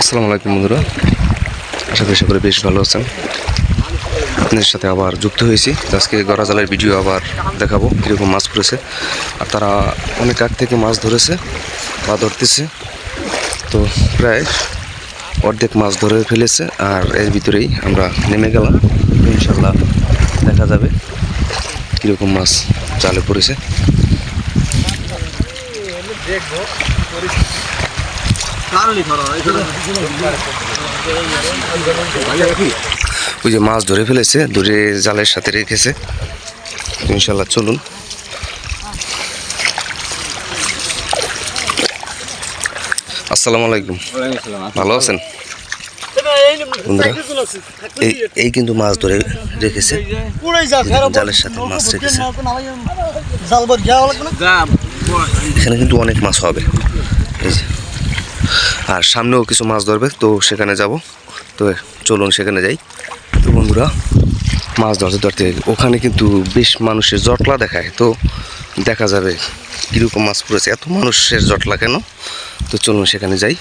আসসালামু আলাইকুম বন্ধুরা। আশা করি সকলে বেশ ভালো আছেন। আপনাদের সাথে আবার যুক্ত হয়েছি। আজকে গড়াজালের ভিডিও আবার দেখাবো কীরকম মাছ পড়েছে আর তারা অনেক আগ থেকে মাছ ধরেছে বা ধরতেছে। তো প্রায় অর্ধেক মাছ ধরে ফেলেছে আর এর ভিতরেই আমরা নেমে গেলাম। ইনশাল্লাহ দেখা যাবে কীরকম মাছ জালে পড়েছে। ওই যে মাছ ধরে ফেলেছে ধরে জালের সাথে রেখেছে। ইনশাল্লাহ চলুন। আসসালামু আলাইকুম। ভালো আছেন? বন্ধুরা এই এই কিন্তু মাছ ধরে রেখেছে। জালের সাথে মাছ রেখেছে। এখানে কিন্তু অনেক মাছ হবে। এই যে আর সামনেও কিছু মাছ ধরবে, তো সেখানে যাব। তো চলুন সেখানে যাই। তো বন্ধুরা, মাছ ধরতে ধরতে ওখানে কিন্তু বেশ মানুষের জটলা দেখায়। তো দেখা যাবে কীরকম মাছ পড়েছে, এত মানুষের জটলা কেন? তো চলুন সেখানে যাই।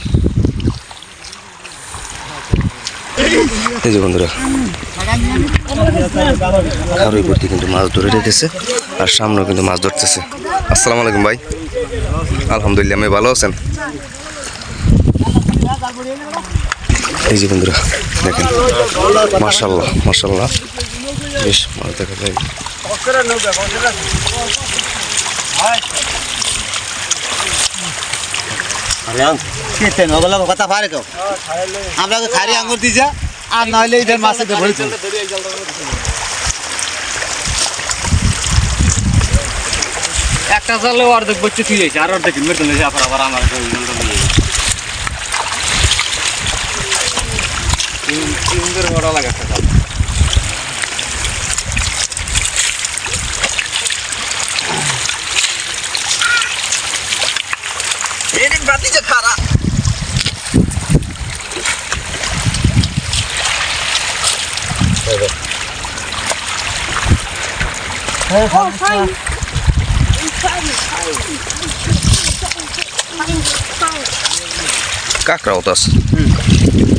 এই যে বন্ধুরা খারুই ভর্তি কিন্তু মাছ ধরে রেখেছে, আর সামনেও কিন্তু মাছ ধরতেছে। আসসালামু আলাইকুম ভাই। আলহামদুলিল্লাহ আমি ভালো আছেন? এই যে বন্ধুরা দেখেন। মার্শাল্লাহ মার্শাল্লাহ বেশ মাছ দেখা যায়। আমরা খারি আঙুর দিছে আর নইলে মাছে একটা জালে অর্ধেক বচ্চে তুই আর অর্ধেক মেরে দিলে আবার আবার আমার Как Раутас? Mm.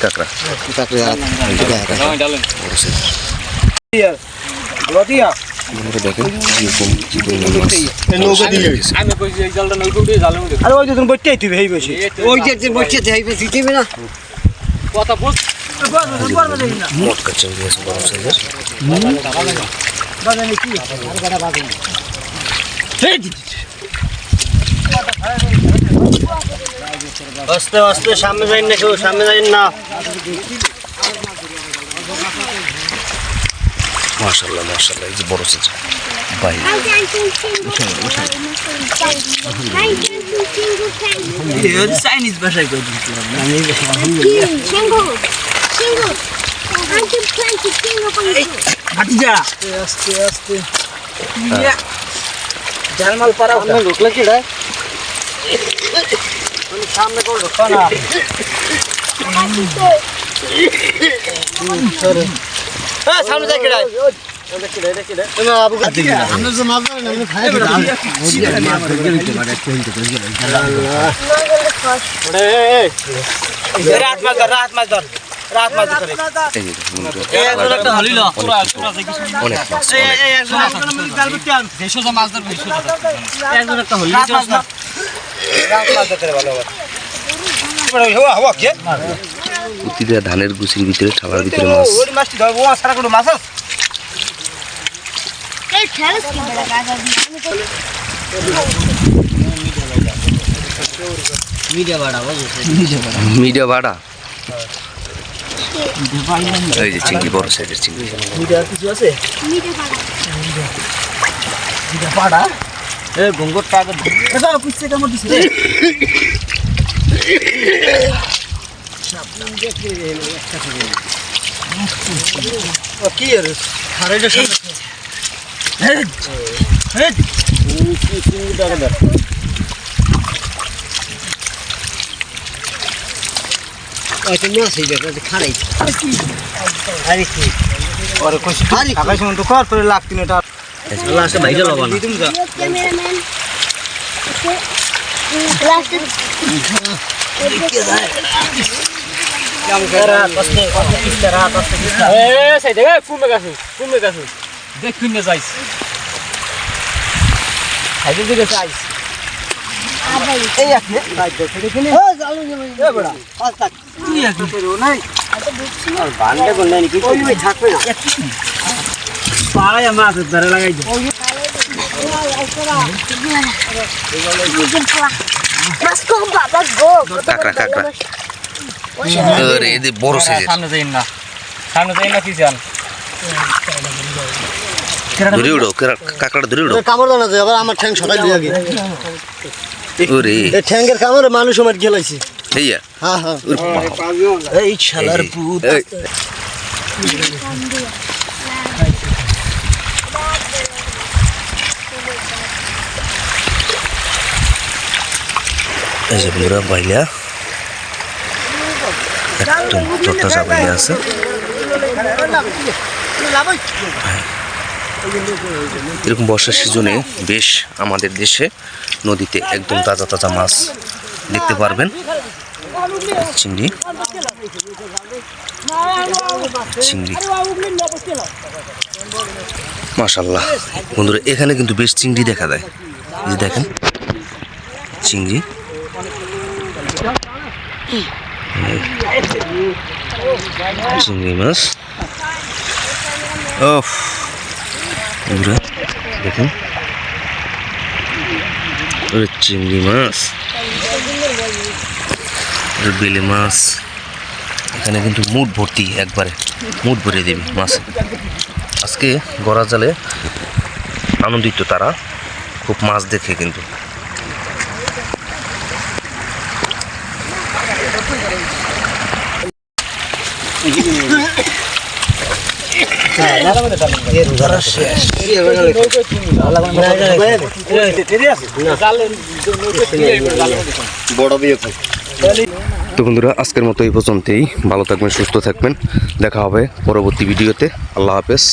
কাঁকড়া কী আমি কইছি এই জালে উঠে আরে ওই তুমি বইতেই তুই হেই বসে ওই যে যে বসে যাইবে দিতে না কথা বল মটকা চিংড়ি আছে বড় সাইজের আস্তে আস্তে সামনে যাই না কেউ সামনে যাই না। মাশাল্লাহ মাশাল্লাহ এই যে বড় সাইজ ভাই। চাইনিজ ভাষায় কই ভাতিজা। আস্তে আস্তে জালমাল পারা ঢুকলে কি রে? সামনে কোন না হ্যাঁ সামনে যাই কিড়াই। রাত মাছ ধর রাত মাছ ধর রাত একটা হলিল অনেক মাছ। ধরবে রাত মাছ ধর। রাত মাছ ধরতে ভালো হবে। প্রতিটা ধানের গুছির ভিতরে ঠালার ভিতরে মাছ। মিডিয়া ভাড়া এই যে চিংড়ি বড় সাইজের চিংড়ি। মিটার কিছু আছে? মিটে পাড়া পাড়া এ গঙ্গর টাকা। এটা কামড় দিছে। কি এর খারেটা আকাশ মতো কর তোর লাখ তিন টাকা লাস্টে ভাইটা লবা না ক্যামেরাম্যান প্লাস্টিক এ সেই দেখে কুমে গেছে কুমে গেছে দেখ কুমে যাইস হাইতে দিকে যাইস মাছ কাঁকড়া, কাঁকড়া। আরে এদের বড় সাইজের সামনে যাই না। সামনে যাই না পিছান ধরে উড়ো কাঁকড়া ধরে উড়ো কামড় দাও না আবার আমার ঠ্যাং সকাল দিয়ে আগে ওরে। এই ঠ্যাঙ্গের কামড়ে মানুষ আমার গেলাইছে এইয়া হ্যাঁ হ্যাঁ। এই শালার পুত। এই, যে বন্ধুরা বাইলা। একদম চট্টা বাইলা আছে। এরকম বর্ষার সিজনে বেশ আমাদের দেশে নদীতে একদম তাজা তাজা মাছ দেখতে পারবেন। চিংড়ি। চিংড়ি। মাশাল্লাহ বন্ধুরা এখানে কিন্তু বেশ চিংড়ি দেখা দেয় দেখেন চিংড়ি। চিংড়ি মাছ দেখুন। চিংড়ি মাছ। বেলে মাছ। এখানে কিন্তু মুড ভর্তি একবারে। মুড ভরে দেবে মাছ। আজকে গড়া জালে আনন্দিত তারা। খুব মাছ দেখে কিন্তু। তো বন্ধুরা, আজকের মতো এই পর্যন্তই। ভালো থাকবেন, সুস্থ থাকবেন। দেখা হবে পরবর্তী ভিডিওতে। আল্লাহ হাফেজ।